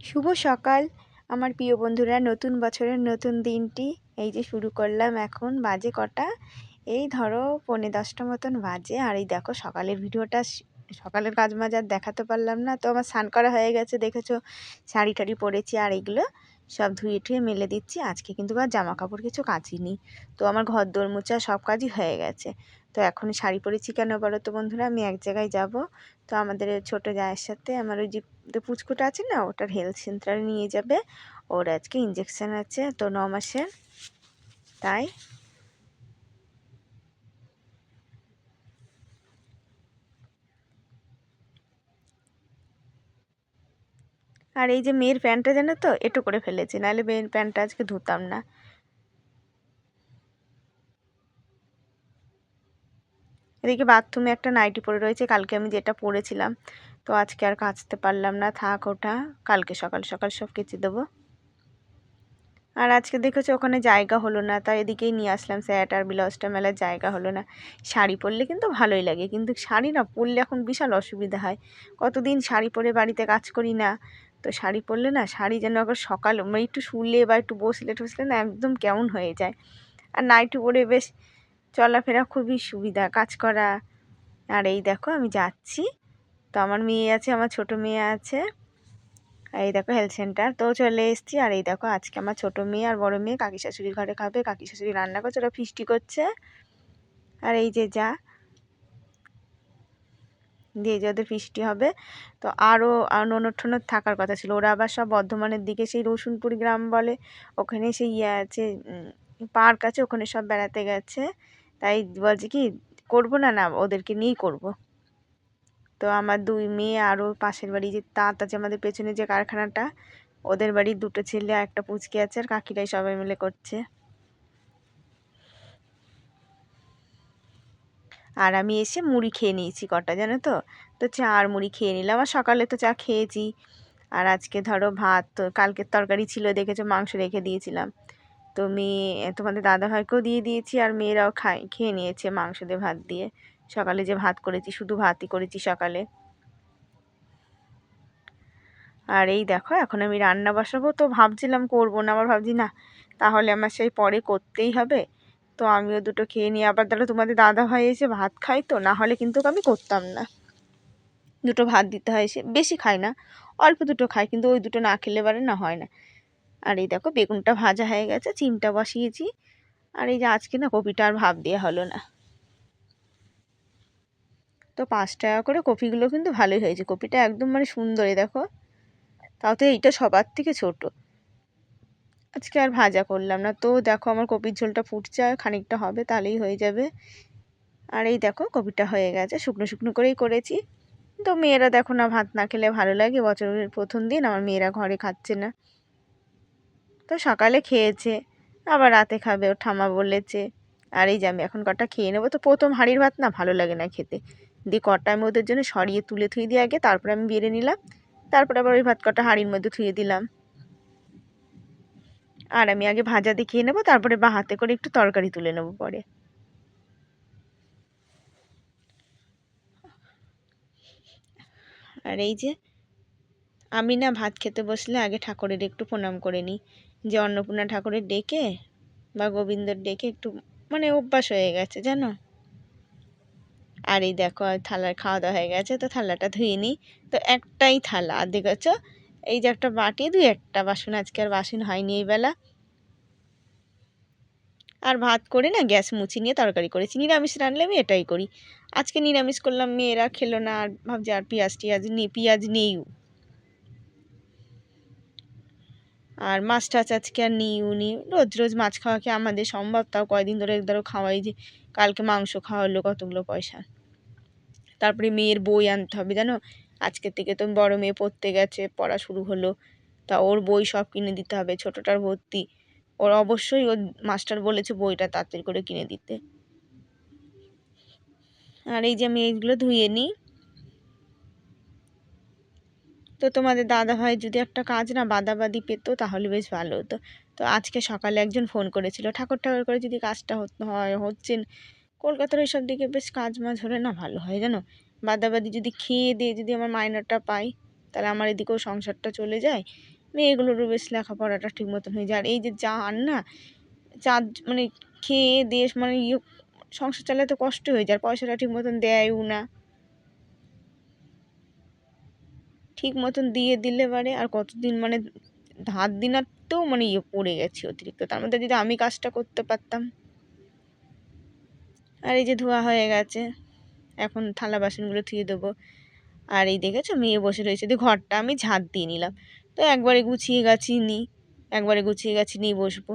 শুভ সকাল, আমার প্রিয় বন্ধুরা। নতুন বছরের নতুন দিনটি, এই যে শুরু করলাম এখন বাজে কটা। এই ধরো পৌনে দশটা মতন বাজে। আর এই দেখো সকালের ভিডিওটা সকালের কাজ মাজ আর দেখাতে পারলাম না। তো আমার স্নান করা হয়ে গেছে, দেখেছ? শাড়ি টাড়ি পরেছি আর এগুলো সব ধুয়ে টুয়ে মেলে দিচ্ছি। আজকে কিন্তু আর জামা কাপড় কিছু কাচিনি। তো আমার ঘর দোর মোছা সব কাজই হয়ে গেছে। তো এখন শাড়ি পরেছি কেন বলো তো বন্ধুরা? আমি এক জায়গায় যাব। তো আমাদের ছোট জায়ের সাথে আমার ওই যে পুচকুটা আছে না, ওটার হেলথ সেন্টারে নিয়ে যাবে। ওর আজকে ইঞ্জেকশান আছে তো ন মাসের। তাই আর এই যে মেয়ের প্যান্টটা জানো তো এটু করে ফেলেছি। নাহলে মেয়ের প্যান্টটা আজকে ধুতাম না। এদিকে বাথরুমে একটা নাইটি পরে রয়েছে, কালকে আমি যেটা পরেছিলাম। তো আজকে আর কাচতে পারলাম না, থাক ওটা, কালকে সকাল সকাল সব কেচে দেবো। আর আজকে দেখেছ ওখানে জায়গা হলো না, তাই এদিকেই নিয়ে আসলাম স্যাট আর ব্লাউজটা মেলার জায়গা হলো না। শাড়ি পরলে কিন্তু ভালোই লাগে, কিন্তু শাড়ি না পরলে এখন বিশাল অসুবিধা হয়। কতদিন শাড়ি পরে বাড়িতে কাজ করি না? তো শাড়ি পরলে না শাড়ি যেন আবার সকাল মানে একটু শুলে বা একটু বসলে টসলে না একদম কেমন হয়ে যায়। আর নাইটি পরে বেশ চলাফেরা খুবই সুবিধা, কাজ করা। আর এই দেখো আমি যাচ্ছি। তো আমার মেয়ে আছে, আমার ছোট মেয়ে আছে। এই দেখো হেলথ সেন্টার তো চলে এসেছি। আর এই দেখো আজকে আমার ছোট মেয়ে আর বড় মেয়ে কাকি শাশুড়ির ঘরে খাবে কাকি শাশুড়ি রান্না করছে, ওরা ফিস্টি করছে। আর এই যে যা, দিয়ে যে ওদের ফিস্টি হবে। তো আরও ননদ ঠনদ থাকার কথা ছিল। ওরা আবার সব বর্ধমানের দিকে সেই রসুনপুর গ্রাম বলে, ওখানে সেই ইয়ে আছে পার্ক আছে, ওখানে সব বেড়াতে গেছে। তাই বলছে কি, করব না না, ওদেরকে নিয়েই করব। তো আমার দুই মেয়ে আরও পাশের বাড়ি যে তাঁত আছে আমাদের পেছনে যে কারখানাটা, ওদের বাড়ির দুটো ছেলে একটা পুচকে আছে আর কাকিরাই সবাই মিলে করছে। আর আমি এসে মুড়ি খেয়ে নিয়েছি কটা, জানো তো? তো চা আর মুড়ি খেয়ে নিলাম আর সকালে তো চা খেয়েছি। আর আজকে ধরো ভাত, তো কালকের তরকারি ছিল, দেখেছ, মাংস রেখে দিয়েছিলাম। তো মেয়ে, তোমাদের দাদাভাইকেও দিয়ে দিয়েছি আর মেয়েরাও খায়, খেয়ে নিয়েছে মাংস দিয়ে ভাত দিয়ে। সকালে যে ভাত করেছি, শুধু ভাতই করেছি সকালে। আর এই দেখো, এখন আমি রান্না বসাবো, তো ভাবছিলাম করব না, আবার ভাবছি না, তাহলে আমার সেই পরে করতেই হবে। তো আমিও দুটো খেয়ে নিই, আবার তাহলে তোমাদের দাদা ভাই এসে ভাত খাই তো, না হলে কিন্তু আমি করতাম না। দুটো ভাত দিতে হয় সে, বেশি খায় না, অল্প দুটো খায়, কিন্তু ওই দুটো না খেলে পারে না, হয় না। আর এই দেখো বেগুনটা ভাজা হয়ে গেছে, চিমটা বসিয়েছি। আর এই যে আজকে না কপিটা আর ভাব দেওয়া হলো না। তো পাঁচ টাকা করে কপিগুলো কিন্তু ভালোই হয়েছে। কপিটা একদম মানে সুন্দরই দেখো। তাও তো এইটা সবার থেকে ছোট। আজকে আর ভাজা করলাম না। তো দেখো আমার কপির ঝোলটা ফুটছে, আর খানিকটা হবে তাহলেই হয়ে যাবে। আর এই দেখো কপিটা হয়ে গেছে, শুকনো শুকনো করেই করেছি। তো মেয়েরা দেখো না ভাত না খেলে ভালো লাগে। বছরের প্রথম দিন, আমার মেয়েরা ঘরে খাচ্ছে না। তো সকালে খেয়েছে। আবার রাতে খাবে ও ঠামা বলেছে, আর এই যে আমি এখন কটা খেয়ে নেব? তো প্রথম হাঁড়ির ভাত না ভালো লাগে না খেতে। দিয়ে কটা আমি ওদের জন্য সরিয়ে তুলে থুয়ে দিয়ে আগে, তারপরে আমি বেড়ে নিলাম, তারপরে আবার ওই ভাত কটা হাঁড়ির মধ্যে থুয়ে দিলাম। আর আমি আগে ভাজা দিয়ে খেয়ে নেব, তারপরে বা হাতে করে একটু তরকারি তুলে নেব পরে। আর এই যে, আমি না ভাত খেতে বসলে আগে ঠাকুরের একটু প্রণাম করে নিই। যে অন্নপূর্ণা ঠাকুরের ডেকে বা গোবিন্দর ডেকে একটু মানে অভ্যাস হয়ে গেছে, জানো? আর এই দেখো থালার খাওয়া দাওয়া হয়ে গেছে, তো থালাটা ধুয়ে নিই। তো একটাই থালা, আর দেখেছ এই যে একটা বাটি, দুই একটা বাসন, আজকে আর বাসন হয়নি এই বেলা। আর ভাত করে না গ্যাস মুছি নিয়ে তরকারি করেছি, নিরামিষ রানলে আমি এটাই করি। আজকে নিরামিষ করলাম, মেয়েরা খেলো না, আর ভাবছি আর পেঁয়াজ টিয়াজ নেই, পেঁয়াজ নেইও। আর মাছ টাছ আজকে আর নিই উনি। রোজ রোজ মাছ খাওয়া কি আমাদের সম্ভব? তাও কয়দিন ধরে ধরো খাওয়াই যে কালকে মাংস খাওয়া হলো কতগুলো পয়সা। তারপরে মেয়ের বই আনতে হবে, জানো? আজকে থেকে তো বড় মেয়ে পড়তে গেছে, পড়া শুরু হলো। তা ওর বই সব কিনে দিতে হবে, ছোটোটার ভর্তি। ওর অবশ্যই ওর মাস্টার বলেছে বইটা তাড়াতাড়ি করে কিনে দিতে। আর এই যে আমি এইগুলো ধুয়ে নিই। তো তোমাদের দাদা ভাই যদি একটা কাজ না বাদাবাদি পেত তাহলে বেশ ভালো হতো। তো আজকে সকালে একজন ফোন করেছিল, ঠাকুর ঠাকুর করে যদি কাজটা হয়, হচ্ছে কলকাতার ওইসব দিকে বেশ কাজ মাজ হলে না ভালো হয়, জানো? বাদাবাদি যদি খেয়ে দিয়ে যদি আমার মাইনারটা পাই, তাহলে আমার এদিকেও সংসারটা চলে যায়। মেয়েগুলোরও বেশ লেখাপড়াটা ঠিক মতন হয়ে যায়। আর এই যে যা আর না চার মানে খেয়ে দেশ মানে ইয়ে সংসার চালাতে কষ্ট হয়ে যায়। আর পয়সাটা ঠিক মতন দেয়ও না। ঠিক মতন দিয়ে দিলে পারে আর কতদিন মানে ধার দিনারতেও মানে ইয়ে পড়ে গেছি অতিরিক্ত। তার মধ্যে যদি আমি কাজটা করতে পারতাম। আর এই যে ধোয়া হয়ে গেছে, এখন থালা বাসনগুলো ধুয়ে দেবো। আর এই দেখেছ মেয়ে বসে রয়েছে দিয়ে ঘরটা আমি ঝাঁট দিয়ে নিলাম। তো একবারে গুছিয়ে গাছি নিই একবারে গুছিয়ে গাছি নিয়ে বসবো।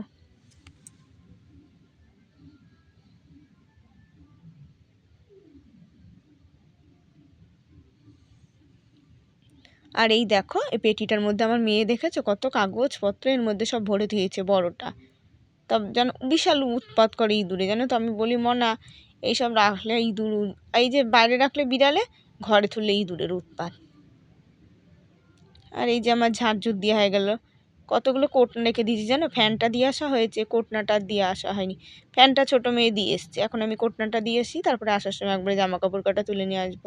আর এই দেখো, এই পেটিটার মধ্যে আমার মেয়ে দেখেছ? কত কাগজপত্র এর মধ্যে সব ভরে দিয়েছে বড়টা। তা যেন বিশাল উৎপাত করে ইঁদুরে, জানো তো? আমি বলি, মনা, এইসব রাখলে ইঁদুর এই যে বাইরে রাখলে বিড়ালে, ঘরে তুললে ইঁদুরের উৎপাত। আর এই যে আমার ঝাড়ঝুট দেওয়া হয়ে গেল। কতগুলো কোটনা রেখে দিয়েছি, জানো? ফ্যানটা দিয়ে আসা হয়েছে, কোটনাটা দিয়ে আসা হয়নি। ফ্যানটা ছোটো মেয়ে দিয়ে এসছে। এখন আমি কোটনাটা দিয়ে এসি তারপরে আসার সময় একবারে জামা কাপড় কাটা তুলে নিয়ে আসব।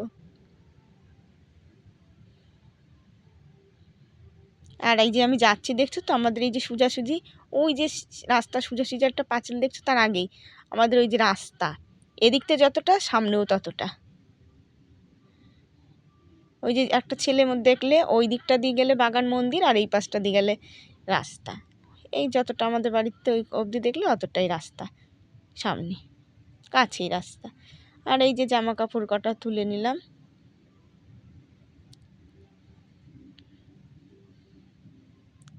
আর এই যে আমি যাচ্ছি, দেখছ তো? আমাদের এই যে সোজাসুজি, ওই যে রাস্তা সোজাসুজি একটা পাঁচিল, দেখছ? তার আগেই আমাদের ওই যে রাস্তা। এদিকতে যতটা, সামনেও ততটা। ওই যে একটা ছেলে দেখলে ওই দিকটা দিয়ে গেলে বাগান মন্দির আর এই পাশটা দিয়ে গেলে রাস্তা। এই যতটা আমাদের বাড়িতে ওই অবধি দেখলে অতটাই রাস্তা, সামনে, কাছেই রাস্তা। আর এই যে জামা কাপড় কটা তুলে নিলাম।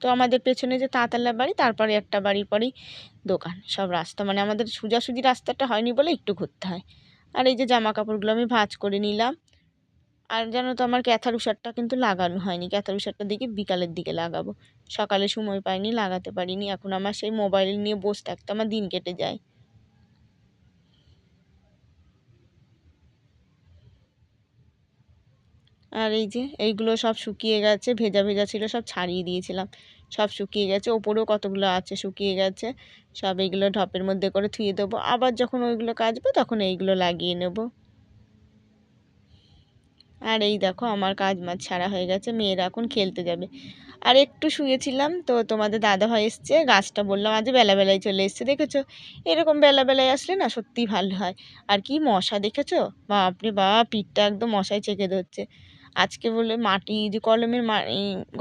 তো আমাদের পেছনে যে তাঁতালা বাড়ি, তারপরে একটা বাড়ির পরেই দোকান। সব রাস্তা মানে আমাদের সোজাসুজি রাস্তাটা হয়নি বলে একটু ঘুরতে হয়। আর এই যে জামা কাপড়গুলো আমি ভাঁজ করে নিলাম। আর যেন তো আমার ক্যাথার উষারটা কিন্তু লাগানো হয়নি। ক্যাথার উষারটা দিকে বিকালের দিকে লাগাবো। সকালে সময় পাইনি, লাগাতে পারিনি। এখন আমার সেই মোবাইল নিয়ে বসে থাকতে আমার দিন কেটে যায়। আর এই যে এইগুলো সব শুকিয়ে গেছে, ভেজা ভেজা ছিল, সব ছাড়িয়ে দিয়েছিলাম। সব শুকিয়ে গেছে, ওপরেও কতগুলো আছে শুকিয়ে গেছে, সব এইগুলো ঢপের মধ্যে করে থুয়ে দেবো। আবার যখন ওইগুলো কাচবো তখন এইগুলো লাগিয়ে নেব। আর এই দেখো আমার কাজ মাছ ছাড়া হয়ে গেছে, মেয়েরা এখন খেলতে যাবে। আর একটু শুয়েছিলাম তো তোমাদের দাদা ভাই এসছে, গাছটা বললাম, আজ বেলাবেলায় চলে এসছে, দেখেছ? এরকম বেলাবেলায় আসলে না সত্যিই ভালো হয়। আর কি মশা দেখেছ? বাপরে বাপ, পিঠটা একদম মশায় চেকে ধরছে। আজকে বলে মাটি যে কলমের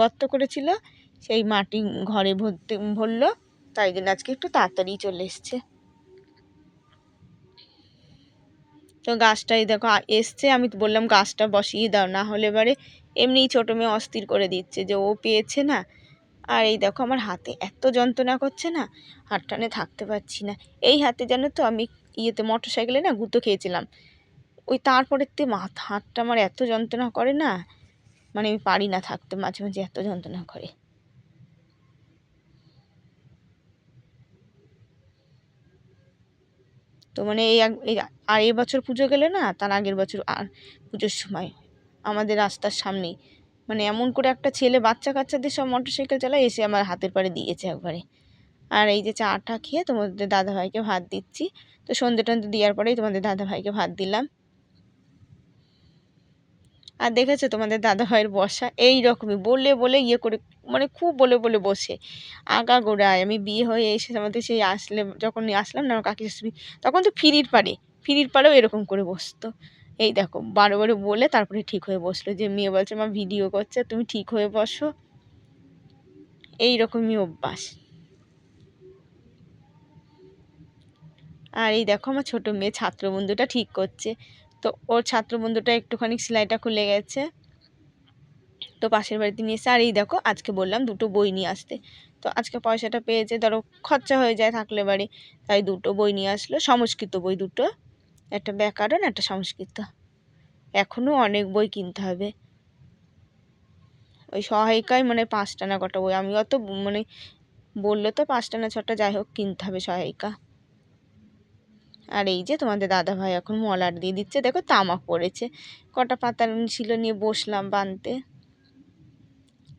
গর্ত করেছিল, সেই মাটি ঘরে ভরতে, ভরলো, তাই জন্য আজকে একটু তাড়াতাড়ি চলে এসছে। তো গাছটাই দেখো এসছে, আমি তো বললাম গাছটা বসিয়ে দাও, না হলে এবারে এমনিই ছোটো মেয়ে অস্থির করে দিচ্ছে যে ও পেয়েছে না। আর এই দেখো আমার হাতে এত যন্ত্রণা করছে না, হাত টানে থাকতে পারছি না। এই হাতে জানো তো আমি ইয়েতে মোটর সাইকেলে না গুঁতো খেয়েছিলাম। ওই তারপরের তে মাথা, হাতটা আমার এত যন্ত্রণা করে না মানে আমি পারি না থাকতে, মাঝে মাঝে এত যন্ত্রণা করে। তো মানে এই আর এই বছর পুজো গেলে না, তার আগের বছর আর পুজোর সময় আমাদের রাস্তার সামনেই মানে এমন করে একটা ছেলে বাচ্চা কাচ্চাদের সব মোটর সাইকেল চালায়, এসে আমার হাতের পাড়ে দিয়েছে একবারে। আর এই যে চাটা খেয়ে তোমাদের দাদাভাইকে ভাত দিচ্ছি, তো সন্ধ্যে টন্ধে দেওয়ার পরেই তোমাদের দাদাভাইকে ভাত দিলাম। আর দেখেছ তোমাদের দাদাভাইয়ের বসা এই রকমই বলে বলে ইয়ে করে মানে খুব বলে বলে বসে। আগা গোড়ায়, আমি বিয়ে হয়ে এসে আমাদের সেই আসলে, যখন আসলাম না কাকি শাশুড়ি, তখন তো ফিরির পারে ফিরির পাড়েও এরকম করে বসতো। এই দেখো, বারো বারে বলে তারপরে ঠিক হয়ে বসল যে, মেয়ে বলছে, মা, ভিডিও করছে, তুমি ঠিক হয়ে বসো। এই রকমই অভ্যাস। আর এই দেখো, আমার ছোটো মেয়ে ছাত্রবন্ধুটা ঠিক করছে। তো ওর ছাত্রবন্ধুটা একটুখানি সেলাইটা খুলে গেছে। তো পাশের বাড়িতে নিয়ে এসে, আর এই দেখো, আজকে বললাম দুটো বই নিয়ে আসতে। তো আজকে পয়সাটা পেয়েছে, ধরো খরচা হয়ে যায় থাকলে বাড়ি, তাই দুটো বই নিয়ে আসলো, সংস্কৃত বই দুটো, একটা ব্যাকরণ, একটা সংস্কৃত। এখনও অনেক বই কিনতে হবে। ওই সহায়িকায় মানে পাঁচটা না কটা বই, আমি অত মানে বলল তো পাঁচটা না ছটা, যাই হোক, কিনতে হবে সহায়িকা। আর এই যে তোমাদের দাদা ভাই এখন মলার দিয়ে দিচ্ছে, দেখো তামাক পড়েছে। কটা পাতার ছিল নিয়ে বসলাম বানতে।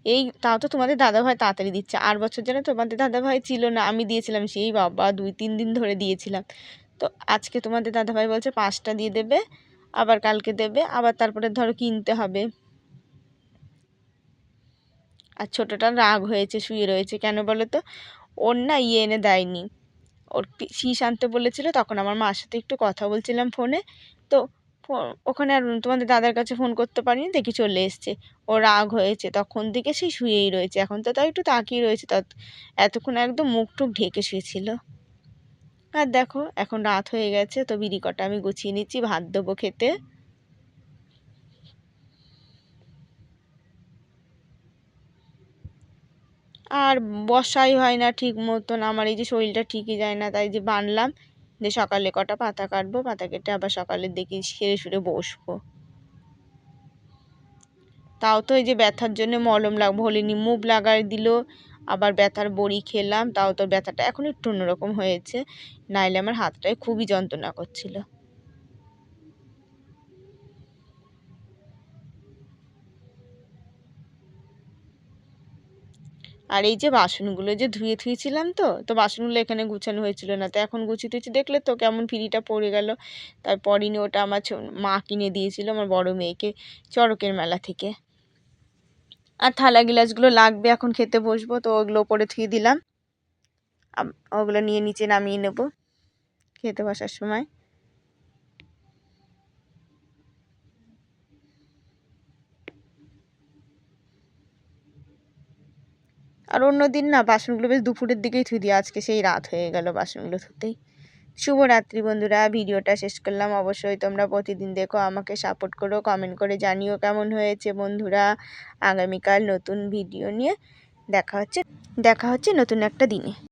এই তাও তো তোমাদের দাদাভাই তাড়াতাড়ি দিচ্ছে। আর বছর যেন তোমাদের দাদাভাই ছিল না, আমি দিয়েছিলাম সেই বাবা দুই তিন দিন ধরে দিয়েছিলাম। তো আজকে তোমাদের দাদাভাই বলছে পাঁচটা দিয়ে দেবে, আবার কালকে দেবে, আবার তারপরে ধরো কিনতে হবে। আর ছোটোটা রাগ হয়েছে, শুয়ে রয়েছে। কেন বলো তো? ওর না ইয়ে এনে দেয়নি। ওর শীষ আনতে বলেছিল, তখন আমার মার সাথে একটু কথা বলছিলাম ফোনে তো ওখানে আর তোমাদের দাদার কাছে ফোন করতে পারিনি, দেখি চলে এসছে। ও রাগ হয়েছে, তখন দিকে সে শুয়েই রয়েছে, এখন তো তাও একটু তাকিয়ে রয়েছে তত এতক্ষণ একদম মুখ টুক ঢেকে শুয়েছিল। আর দেখো, এখন রাত হয়ে গেছে, তো বিড়ি কটা আমি গুছিয়ে নিচ্ছি, ভাত দেবো খেতে। আর বসাই হয় না ঠিক মতন। আমার এই যে শরীরটা ঠিকই যায় না, তাই যে বানলাম যে সকালে কটা পাতা কাটবো, পাতা কেটে আবার সকালের দেখি সেরে সুরে বসবো। তাও তো এই যে ব্যথার জন্য মলম লাগবো হলিনি মুভ লাগাই দিল, আবার ব্যথার বড়ি খেলাম, তাও তো ব্যথাটা এখন একটু অন্যরকম হয়েছে, নাইলে আমার হাতটায় খুবই যন্ত্রণা করছিল। আর এই যে বাসনগুলো যে ধুয়ে ধুয়েছিলাম তো তো বাসনগুলো এখানে গুছানো হয়েছিল না। তো এখন গুছিয়ে টুছি দেখলে তো কেমন ফিরিটা পড়ে গেল। তারপরই নিয়ে ওটা আমার মা কিনে দিয়েছিল আমার বড় মেয়েকে চড়কের মেলা থেকে। আর থালা গিলাসগুলো লাগবে এখন খেতে বসবো, তো ওগুলো ওপরে থুয়ে দিলাম। ওগুলো নিয়ে নিচে নামিয়ে নেব খেতে বসার সময়। আর অন্য দিন না বাসনগুলো বেশ দুপুরের দিকেই থুই দিই আজকে সেই রাত হয়ে গেল বাসনগুলো ধুতেই। শুভরাত্রি বন্ধুরা, ভিডিওটা শেষ করলাম। অবশ্যই তোমরা প্রতিদিন দেখো, আমাকে সাপোর্ট করো কমেন্ট করে জানিও কেমন হয়েছে বন্ধুরা। আগামীকাল নতুন ভিডিও নিয়ে দেখা হচ্ছে দেখা হচ্ছে নতুন একটা দিনে।